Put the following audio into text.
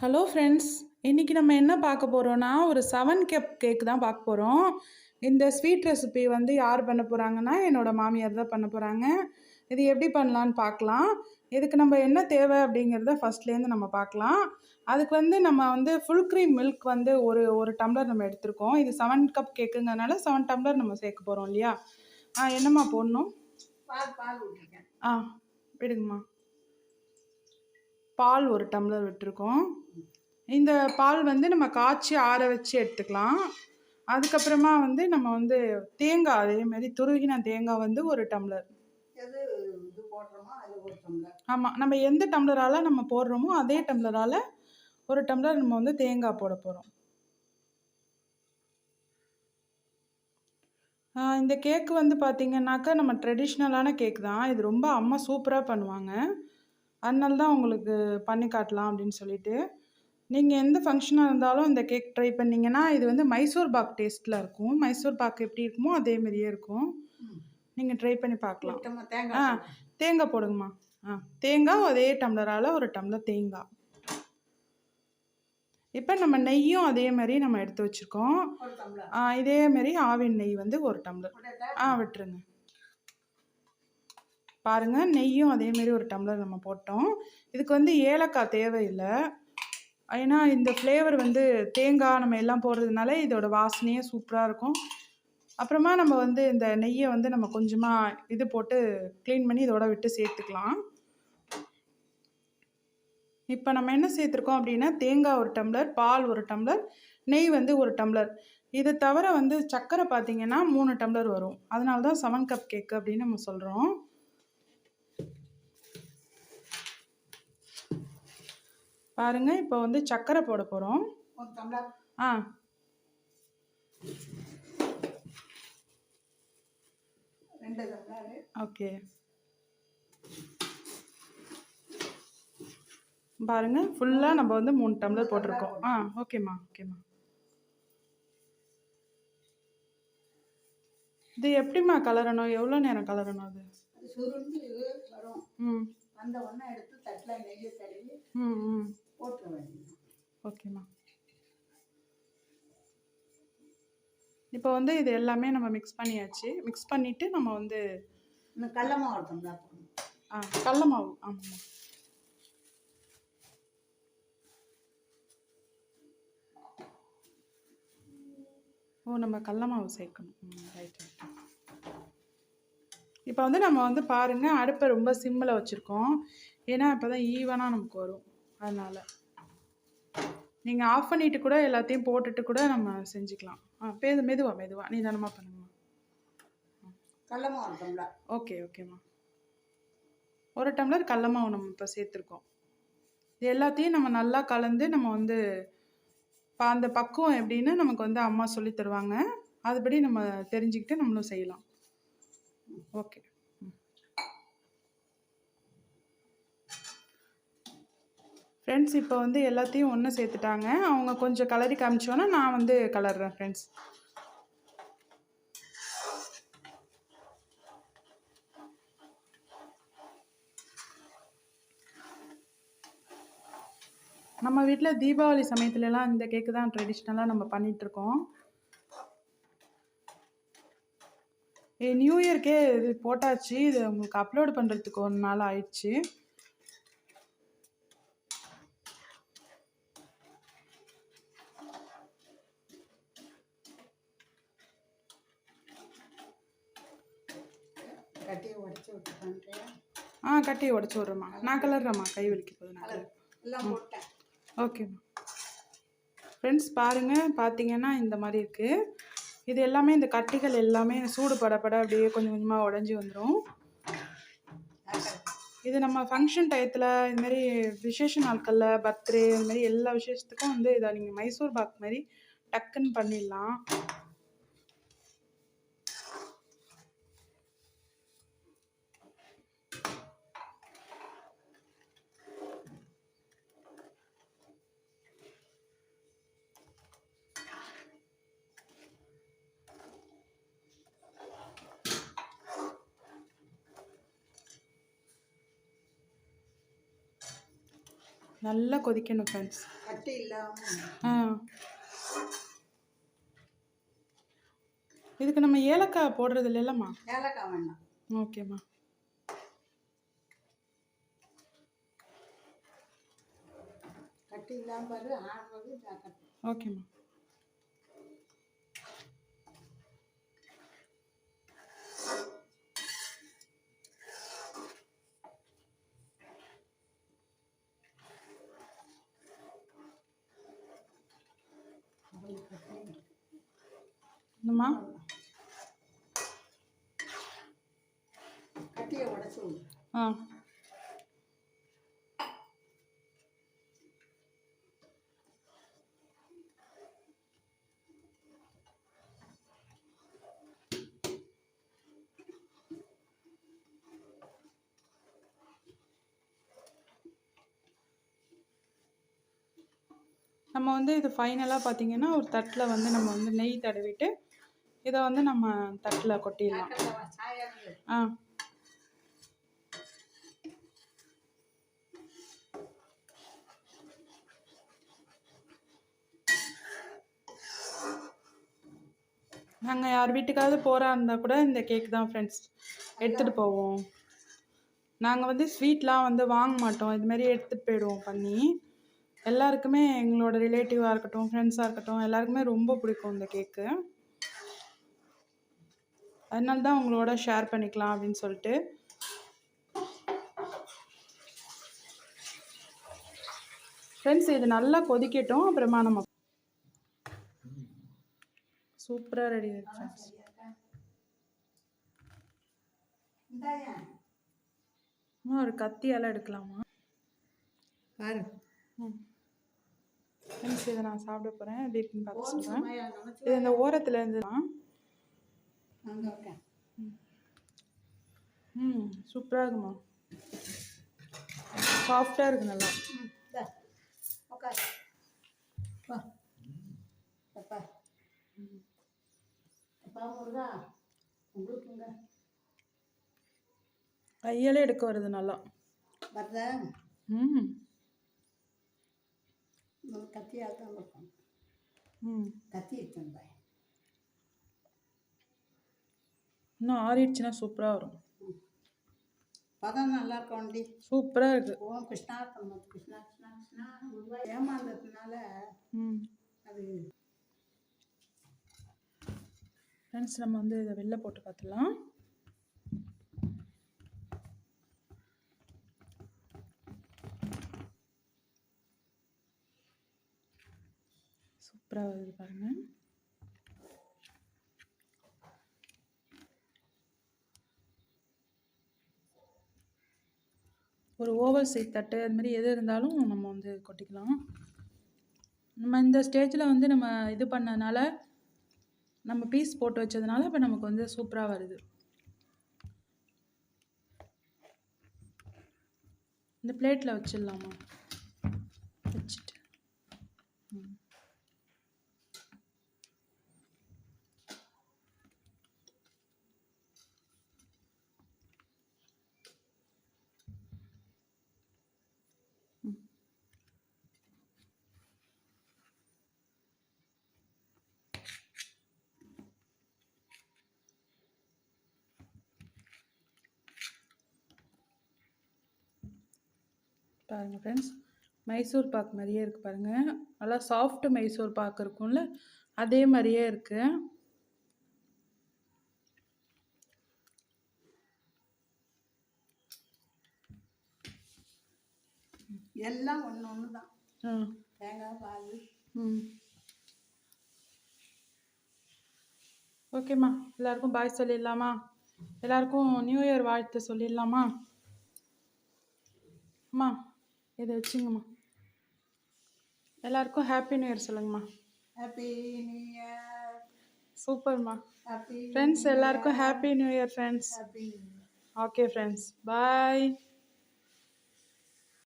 Hello friends இன்றைக்கி நம்ம என்ன பார்க்க போகிறோன்னா ஒரு செவன் கப் கேக் தான் பார்க்க போகிறோம் இந்த ஸ்வீட் ரெசிபி வந்து யார் பண்ண போகிறாங்கன்னா என்னோட மாமியார் தான் பண்ண போகிறாங்க இது எப்படி பண்ணலான்னு பார்க்கலாம். இதுக்கு நம்ம என்ன தேவை அப்படிங்கிறத ஃபஸ்ட்லேருந்து நம்ம பார்க்கலாம். அதுக்கு வந்து நம்ம வந்து ஃபுல் க்ரீம் மில்க் வந்து ஒரு ஒரு டம்ளர் நம்ம எடுத்திருக்கோம். இது செவன் கப் கேக்குங்கிறனால செவன் டம்ளர் நம்ம சேர்க்க போகிறோம் இல்லையா? ஆ என்னம்மா போடணும்? ஆ விடுங்கம்மா. பால் ஒரு டம்ளர் விட்டுருக்கோம். இந்த பால் வந்து நம்ம காய்ச்சி ஆற வச்சு எடுத்துக்கலாம். அதுக்கப்புறமா வந்து நம்ம வந்து தேங்காய் அதே மாதிரி துருவின தேங்காய் வந்து டம்ளர். ஒரு டம்ளர். ஆமாம் நம்ம எந்த டம்ளரால் நம்ம போடுறோமோ அதே டம்ளரால் ஒரு டம்ளர் நம்ம வந்து தேங்காய் போட போகிறோம் இந்த கேக்கு வந்து பார்த்திங்கன்னாக்கா நம்ம ட்ரெடிஷ்னலான கேக் தான். இது ரொம்ப அம்மா சூப்பராக பண்ணுவாங்க. அதனால தான் உங்களுக்கு பண்ணி காட்டலாம் அப்படின்னு சொல்லிட்டு. நீங்கள் எந்த ஃபங்க்ஷனாக இருந்தாலும் இந்த கேக் ட்ரை பண்ணிங்கன்னா இது வந்து மைசூர் பாக் டேஸ்ட்டில் இருக்கும். மைசூர் பாக் எப்படி இருக்குமோ அதே மாதிரியே இருக்கும். நீங்கள் ட்ரை பண்ணி பார்க்கலாம். ஆ தேங்காய் போடுங்கம்மா. ஆ தேங்காய் அதே டம்ளரால் ஒரு டம்ளர் தேங்காய். இப்போ நம்ம நெய்யும் அதே மாதிரி நம்ம எடுத்து வச்சுருக்கோம். இதே மாதிரி ஆவின் நெய் வந்து ஒரு டம்ளர். ஆ விட்டுருங்க. பாருங்கள் நெய்யும் அதேமாரி ஒரு டம்ளர் நம்ம போட்டோம். இதுக்கு வந்து ஏலக்காய் தேவையில்லை. ஏன்னா இந்த ஃப்ளேவர் வந்து தேங்காய் நம்ம எல்லாம் போடுறதுனால இதோட வாசனையே சூப்பராக இருக்கும். அப்புறமா நம்ம வந்து இந்த நெய்யை வந்து நம்ம கொஞ்சமாக இது போட்டு க்ளீன் பண்ணி இதோட விட்டு சேர்த்துக்கலாம். இப்போ நம்ம என்ன சேர்த்துருக்கோம் அப்படின்னா தேங்காய் ஒரு டம்ளர் பால் ஒரு டம்ளர் நெய் வந்து ஒரு டம்ளர் இதை தவிர வந்து சர்க்கரை பார்த்திங்கன்னா மூணு டம்ளர் வரும். அதனால தான் செவன் கப் கேக்கு அப்படின்னு நம்ம சொல்கிறோம் பாருங்க இப்போ வந்து சர்க்கரை போட போகிறோம் ஆ. ஓகே. பாருங்க ஃபுல்லாக நம்ம வந்து மூணு டம்ளர் போட்டிருக்கோம். ஆ ஓகேம்மா ஓகேம்மா இது எப்படிம்மா கலரணும் எவ்வளோ நேரம் கலரணும் அது? அது சுருண்டு வரும். ம். அந்த ஒன்றை எடுத்து தட்டில் நெய்யை தடவி ம் ம். இப்போ வந்து இது எல்லாமே நம்ம மிக்ஸ் பண்ணியாச்சு. மிக்ஸ் பண்ணிவிட்டு நம்ம வந்து டம்ளர் போடணும் ஆ கடல மாவு. ஆமாம்மா ஓ நம்ம கடல மாவு சேர்க்கணும். ரைட் ரைட் இப்போ வந்து நம்ம வந்து பாருங்கள் அடுப்பை ரொம்ப சிம்மில் வச்சுருக்கோம். ஏன்னா இப்போ தான் ஈவனாக நமக்கு வரும். அதனால். நீங்கள் ஆஃப் பண்ணிட்டு கூட எல்லாத்தையும் போட்டுட்டு கூட நம்ம செஞ்சுக்கலாம். ஆ பேது மெதுவா மெதுவா. நிதானமாக பண்ணுங்கம்மா கடலமா ஒரு டம்ளர் ஓகே ஓகேம்மா ஒரு டம்ளர் கடல மாவு நம்ம இப்போ சேர்த்துருக்கோம். இது எல்லாத்தையும் நம்ம நல்லா கலந்து நம்ம வந்து ப- அந்த பக்குவம் எப்படின்னு நமக்கு வந்து அம்மா சொல்லி தருவாங்க. அதுபடி நம்ம தெரிஞ்சுக்கிட்டு நம்மளும் செய்யலாம். ஓகே. ஃப்ரெண்ட்ஸ் இப்போ வந்து எல்லாத்தையும் ஒன்று சேர்த்துட்டாங்க. அவங்க கொஞ்சம் கலரி காமிச்சோன்னா நான் வந்து கலர்றேன் ஃப்ரெண்ட்ஸ் நம்ம வீட்டில் தீபாவளி சமயத்துலலாம் இந்த கேக்கு தான் ட்ரெடிஷ்னலாக நம்ம பண்ணிகிட்ருக்கோம் ஏ நியூ இயர்க்கே இது போட்டாச்சு. இது உங்களுக்கு அப்லோடு பண்ணுறதுக்கு ஒரு நாள் ஆயிடுச்சு. கட்டியை உடச்சி ஆ கட்டி உடச்சி விட்றேம்மா. நான் கலர்றேம்மா கை வலிக்க போகுது நான் எல்லாம் போட்டேன். ஓகேம்மா ஃப்ரெண்ட்ஸ் பாருங்கள் பார்த்தீங்கன்னா இந்த மாதிரி இருக்குது இது எல்லாமே இந்த கட்டிகள் எல்லாமே சூடு படப்பட அப்படியே கொஞ்சம் கொஞ்சமாக உடஞ்சி வந்துடும் இது நம்ம ஃபங்க்ஷன் டயத்தில் இதுமாரி விசேஷ நாட்களில் பர்த்டே இந்த மாதிரி எல்லா விசேஷத்துக்கும் வந்து இதை நீங்கள் மைசூர் பாக் மாதிரி டக்குன்னு பண்ணிடலாம். நல்லா கொதிக்கணும் ஃப்ரெண்ட்ஸ் ஆ. இதுக்கு நம்ம ஏலக்காய் போடுறது இல்லைல்லம்மா ஏலக்காய் வேண்டாம். ஓகேம்மா கட்டி இல்லாமல் பாரு ஆடுறது ஓகேம்மா என்னம்மா? கட்டியை உடச்சி ஆ. நம்ம வந்து இது ஃபைனலாக பார்த்தீங்கன்னா ஒரு தட்டில் வந்து நம்ம வந்து நெய் தடவிட்டு இதை வந்து நம்ம தட்டில் கொட்டிடலாம். ஆ. நாங்கள் யார் வீட்டுக்காவது போகிறா இருந்தால் கூட இந்த கேக் தான் ஃப்ரெண்ட்ஸ் எடுத்துகிட்டு போவோம். நாங்கள் வந்து ஸ்வீட்லாம் வந்து வாங்க மாட்டோம். இதுமாரி எடுத்துகிட்டு போயிடுவோம் பண்ணி. எல்லாருக்குமே எங்களோட ரிலேட்டிவாக இருக்கட்டும் ஃப்ரெண்ட்ஸாக இருக்கட்டும் எல்லாருக்குமே ரொம்ப பிடிக்கும் இந்த கேக்கு. அதனால தான் உங்களோட ஷேர் பண்ணிக்கலாம் அப்படின்னு சொல்லிட்டு. ஃப்ரெண்ட்ஸ் இது நல்லா கொதிக்கட்டும் அப்புறமா நம்ம சூப்பராக ரெடி ஃப்ரெண்ட்ஸ் ஒரு கத்தியால் எடுக்கலாமா? பாரு. ம். ஃப்ரெண்ட்ஸ் இதை நான் சாப்பிட போகிறேன் எப்படி இருக்குன்னு பார்த்து சொல்கிறேன் இது இந்த ஓரத்தில் இருந்து தான். அங்கே இருக்கேன். ம். சூப்பராக இருக்குமா? சாஃப்டாக இருக்கு நல்லா. கையாலே எடுக்க வருது நல்லா. வருதா ம். ஒரு கத்தியாக தான் இருக்கும். ம். கத்தி எடுத்துருந்தேன் இன்னும் ஆறிடுச்சுன்னா சூப்பராக வரும். பதம் நல்லா இருக்கோண்டி சூப்பராக இருக்குது ஓம் கிருஷ்ணா தம்ம கிருஷ்ணா கிருஷ்ணா கிருஷ்ணா ஏமாந்ததுனால ம். அது ஃப்ரெண்ட்ஸ் நம்ம வந்து இதை வெளில போட்டு பார்த்துடலாம். சூப்பராக வருது பாருங்கள் ஒரு ஓவல் சைட் தட்டு அது மாதிரி எது இருந்தாலும் நம்ம வந்து கொட்டிக்கலாம். நம்ம இந்த ஸ்டேஜில் வந்து நம்ம இது பண்ணதுனால நம்ம பீஸ் போட்டு வச்சதுனால இப்போ நமக்கு வந்து சூப்பராக வருது. இந்த பிளேட்டில் வச்சிடலாமா? வச்சுட்டு. ம். பாருங்கள் ஃப்ரெண்ட்ஸ் மைசூர் பாக் மாதிரியே இருக்குது பாருங்கள் நல்லா சாஃப்ட் மைசூர் பாக் இருக்கும்ல அதே மாதிரியே இருக்குது எல்லாம் ஒன்று ஒன்று தான் தேங்காய் பால். ம். ஓகேம்மா எல்லாருக்கும் பாய் சொல்லிடலாமா? எல்லாருக்கும் நியூ இயர் வாழ்த்து சொல்லிடலாமா? அம்மா இதை வச்சுங்கம்மா. எல்லாருக்கும் ஹாப்பி நியூ இயர் சொல்லுங்கம்மா. ஹாப்பி நியூ இயர் சூப்பர்மா ஹாப்பி ஃப்ரெண்ட்ஸ் எல்லாருக்கும் happy new year friends okay friends bye